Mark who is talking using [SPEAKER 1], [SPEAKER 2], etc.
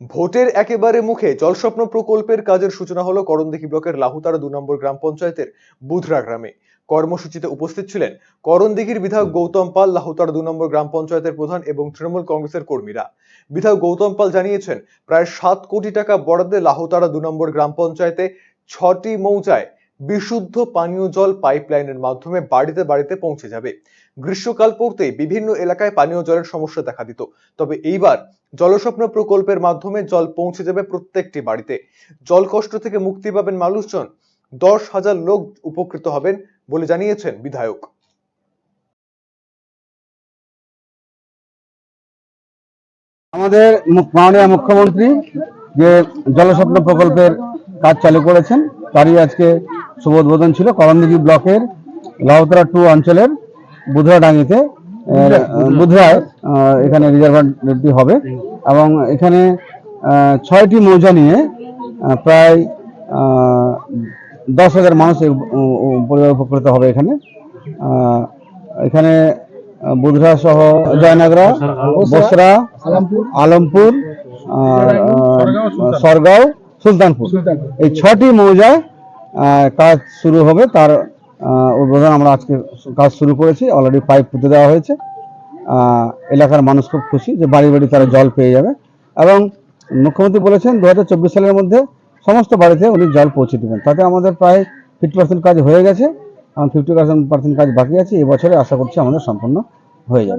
[SPEAKER 1] ভোটের একেবারে মুখে জলস্বপ্ন প্রকল্পের কাজের সূচনা হলো করণদিঘি ব্লকের লাহুতারা দু নম্বর গ্রাম পঞ্চায়েতের বুধরা গ্রামে। কর্মসূচিতে উপস্থিত ছিলেন করণদিঘির বিধায়ক গৌতম পাল, লাহুতারা দু নম্বর গ্রাম পঞ্চায়েতের প্রধান এবং তৃণমূল কংগ্রেসের কর্মীরা। বিধায়ক গৌতম পাল জানিয়েছেন, প্রায় সাত কোটি টাকা বরাদ্দে লাহুতারা দু নম্বর গ্রাম পঞ্চায়েতে ছটি মৌজায় বিশুদ্ধ পানীয় জল পাইপলাইনের মাধ্যমে বাড়িতে বাড়িতে পৌঁছে যাবে। গ্রীষ্মকাল পড়তেই বিভিন্ন এলাকায় পানীয় জলের সমস্যা দেখা দিত। তবে এইবার জলস্বপ্ন প্রকল্পের মাধ্যমে জল পৌঁছে যাবে প্রত্যেকটি বাড়িতে। জল কষ্ট থেকে মুক্তি পাবেন মানুষজন। দশ হাজার লোক উপকৃত হবেন বলে জানিয়েছেন বিধায়ক।
[SPEAKER 2] আমাদের মাননীয় মুখ্যমন্ত্রী যে জলস্বপ্ন প্রকল্পের কাজ চালু করেছেন, তারই আজকে শুভ উদ্বোধন ছিল করণদিঘি ব্লকের লাউতরা টু অঞ্চলের বুধরাডাঙ্গিতে বুধরায় এখানে রিজার্ভারটি হবে। এবং এখানে ছয়টি মৌজা নিয়ে প্রায় দশ হাজার মানুষ পরিবার উপকৃত হবে এখানে। এখানে বুধরা সহ জয়নগরা বসরা আলমপুর সরগাঁও সুলতানপুর। এই ছটি মৌজায় কাজ শুরু হবে, তার উদ্বোধন আমরা আজকে কাজ শুরু করেছি অলরেডি পাইপ পুঁতে দেওয়া হয়েছে। এলাকার মানুষ খুব খুশি যে বাড়ি বাড়ি তারা জল পেয়ে যাবে। এবং মুখ্যমন্ত্রী বলেছেন দু হাজার চব্বিশ সালের মধ্যে সমস্ত বাড়িতে উনি জল পৌঁছে দেবেন। তাতে আমাদের প্রায় ফিফটি পার্সেন্ট কাজ হয়ে গেছে, এবং ফিফটি পার্সেন্ট কাজ বাকি আছে। এবছরে আশা করছি আমাদের সম্পূর্ণ হয়ে যাবে।